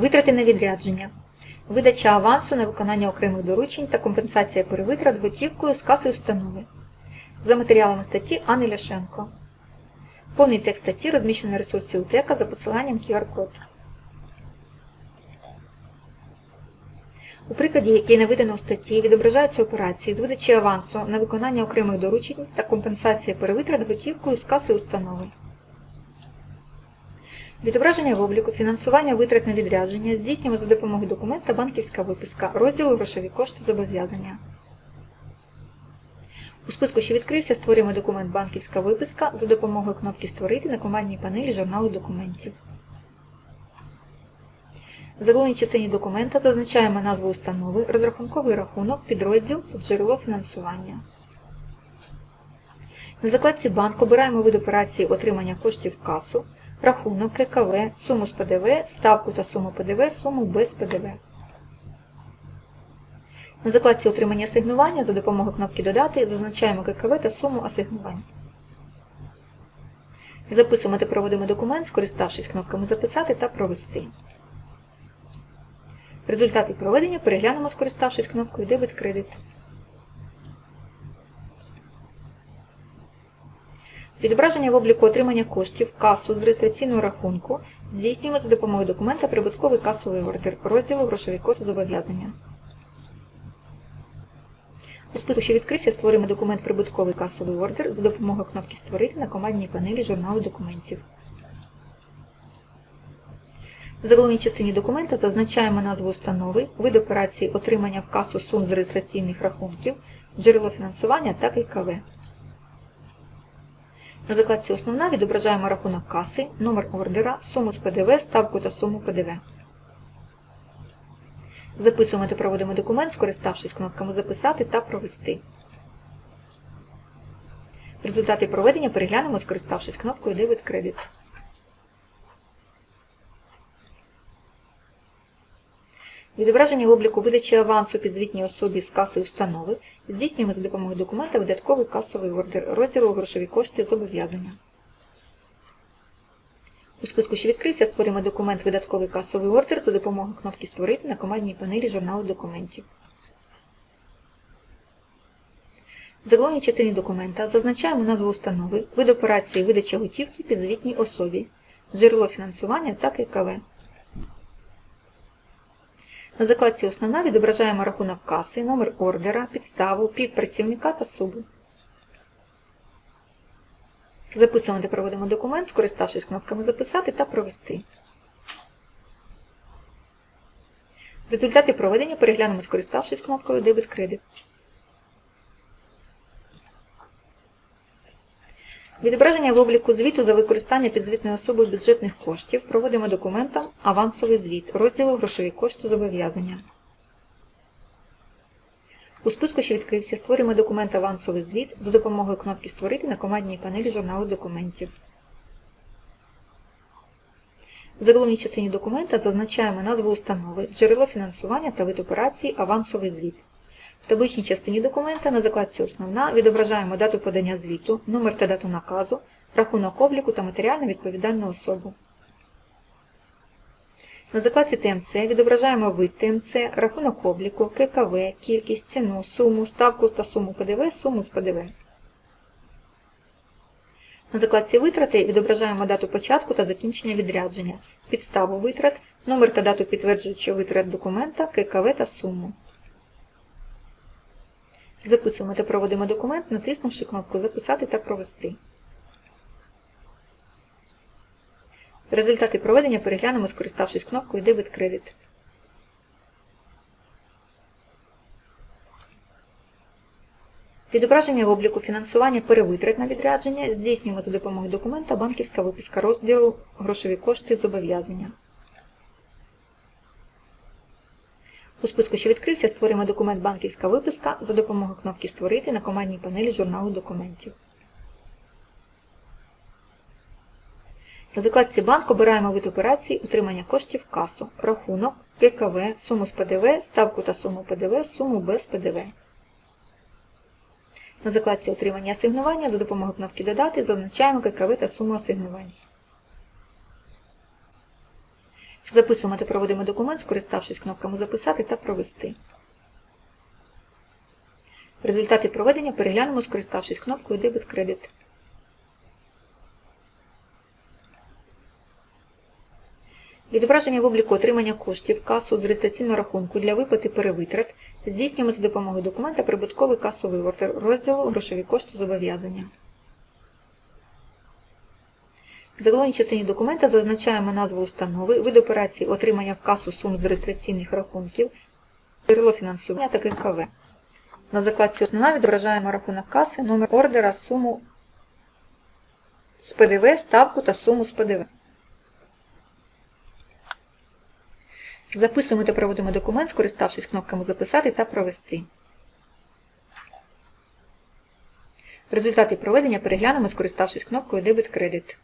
Витрати на відрядження. Видача авансу на виконання окремих доручень та компенсація перевитрат готівкою з каси установи. За матеріалами статті Анни Ляшенко. Повний текст статті розміщено на ресурсі УТЕКа за посиланням QR-код. У прикладі, який наведено у статті, відображаються операції з видачі авансу на виконання окремих доручень та компенсація перевитрат готівкою з каси установи. Відображення в обліку фінансування витрат на відрядження здійснюємо за допомогою документа банківська виписка розділу грошові кошти зобов'язання. У списку, що відкрився, створюємо документ банківська виписка за допомогою кнопки Створити на командній панелі журналу документів. В заголовній частині документа зазначаємо назву установи, розрахунковий рахунок, підрозділ та джерело фінансування. На закладці банк обираємо вид операції отримання коштів в касу, рахунок, ККВ, суму з ПДВ, ставку та суму ПДВ, суму без ПДВ. На закладці отримання асигнування за допомогою кнопки Додати зазначаємо ККВ та суму асигнувань. Записуємо та проводимо документ, скориставшись кнопками Записати та Провести. Результати проведення переглянемо, скориставшись кнопкою Дебет Відображення в обліку отримання коштів касу з реєстраційного рахунку здійснюємо за допомогою документа Прибутковий касовий ордер розділу Грошові кошти зобов'язання. У списку, що відкрився, створюємо документ Прибутковий касовий ордер за допомогою кнопки Створити на командній панелі журналу документів. В заголовній частині документа зазначаємо назву установи, вид операції отримання в касу сум з реєстраційних рахунків, джерело фінансування та ККВ. На закладці Основна відображаємо рахунок каси, номер ордера, суму з ПДВ, ставку та суму ПДВ. Записуємо та проводимо документ, скориставшись кнопками Записати та Провести. Результати проведення переглянемо, скориставшись кнопкою Дебет кредит. Відображення обліку видачі авансу підзвітній особі з каси установи здійснюємо за допомогою документа видатковий касовий ордер розділу грошові кошти зобов'язання. У списку, що відкрився, створюємо документ видатковий касовий ордер за допомогою кнопки Створити на командній панелі журналу документів. В заголовній частині документа зазначаємо назву установи, вид операції видачі готівки підзвітній особі, джерело фінансування та ККВ. На закладці Основна відображаємо рахунок каси, номер ордера, підставу, півпрацівника та субу. Записуємо та проводимо документ, скориставшись кнопками Записати та Провести. Результати проведення переглянемо, скориставшись кнопкою Дебет Відображення в обліку звіту за використання підзвітною особою бюджетних коштів проводимо документом Авансовий звіт розділу Грошові кошти зобов'язання. У списку, що відкрився, створюємо документ Авансовий звіт за допомогою кнопки Створити на командній панелі журналу документів. В заголовній частині документа зазначаємо назву установи, джерело фінансування та вид операції Авансовий звіт. Табличній частині документа на закладці Основна відображаємо дату подання звіту, номер та дату наказу, рахунок обліку та матеріально відповідальну особу. На закладці ТМЦ відображаємо вид ТМЦ, рахунок обліку, ККВ, кількість, ціну, суму, ставку та суму ПДВ, суму з ПДВ. На закладці Витрати відображаємо дату початку та закінчення відрядження, підставу витрат, номер та дату підтверджуючого витрат документа, ККВ та суму. Записуємо та проводимо документ, натиснувши кнопку Записати та Провести. Результати проведення переглянемо, скориставшись кнопкою Дебет кредит. Відображення обліку фінансування перевитрат на відрядження здійснюємо за допомогою документа банківська виписка розділу Грошові кошти зобов'язання. У списку, що відкрився, створюємо документ банківська виписка за допомогою кнопки Створити на командній панелі журналу документів. На закладці банк обираємо вид операції утримання коштів касу, рахунок, ККВ, суму з ПДВ, ставку та суму ПДВ, суму без ПДВ. На закладці отримання асигнування за допомогою кнопки Додати зазначаємо ККВ та суму асигнувань. Записуємо та проводимо документ, скориставшись кнопками Записати та Провести. Результати проведення переглянемо, скориставшись кнопкою Дебет-кредит. Відображення в обліку отримання коштів касу з реєстраційного рахунку для виплати перевитрат здійснюємо за допомогою документа Прибутковий касовий ордер розділу Грошові кошти зобов'язання. В заголовній частині документа зазначаємо назву установи, вид операції отримання в касу сум з реєстраційних рахунків, джерело фінансування та ККВ. На закладці основна відображаємо рахунок каси, номер ордера, суму з ПДВ, ставку та суму з ПДВ. Записуємо та проводимо документ, скориставшись кнопками Записати та Провести. Результати проведення переглянемо, скориставшись кнопкою Дебет-кредит.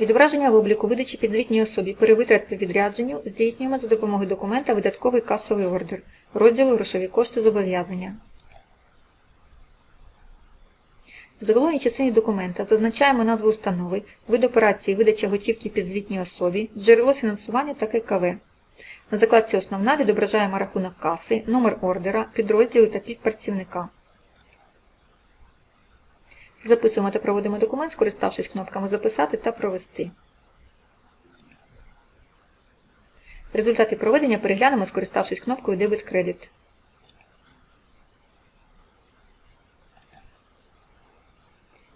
Відображення в обліку видачі підзвітній особі перевитрат при відрядженню здійснюємо за допомогою документа Видатковий касовий ордер розділу Грошові кошти зобов'язання. В заголовній частині документа зазначаємо назву установи, вид операції видача готівки підзвітній особі, джерело фінансування та ККВ. На закладці Основна відображаємо рахунок каси, номер ордера, підрозділи та підпрацівника. Записуємо та проводимо документ, скориставшись кнопками Записати та Провести. Результати проведення переглянемо, скориставшись кнопкою Дебет-кредит.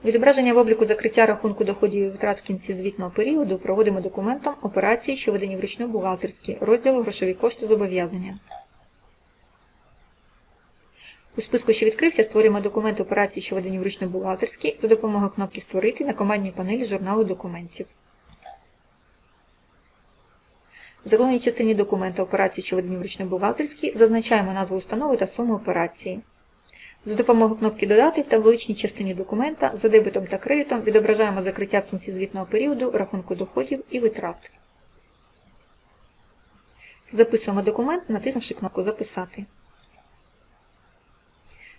Відображення в обліку закриття рахунку доходів і витрат в кінці звітного періоду проводимо документом операції, що ведені вручну бухгалтерські, розділу грошові кошти зобов'язання. У списку, що відкрився, створюємо документ операції, що ведені вручну бухгалтерські, за допомогою кнопки Створити на командній панелі журналу документів. В заголовній частині документа операції, що ведені вручну бухгалтерські, зазначаємо назву установи та суму операції. За допомогою кнопки Додати в табличній частині документа за дебетом та кредитом відображаємо закриття в кінці звітного періоду рахунку доходів і витрат. Записуємо документ, натиснувши кнопку Записати.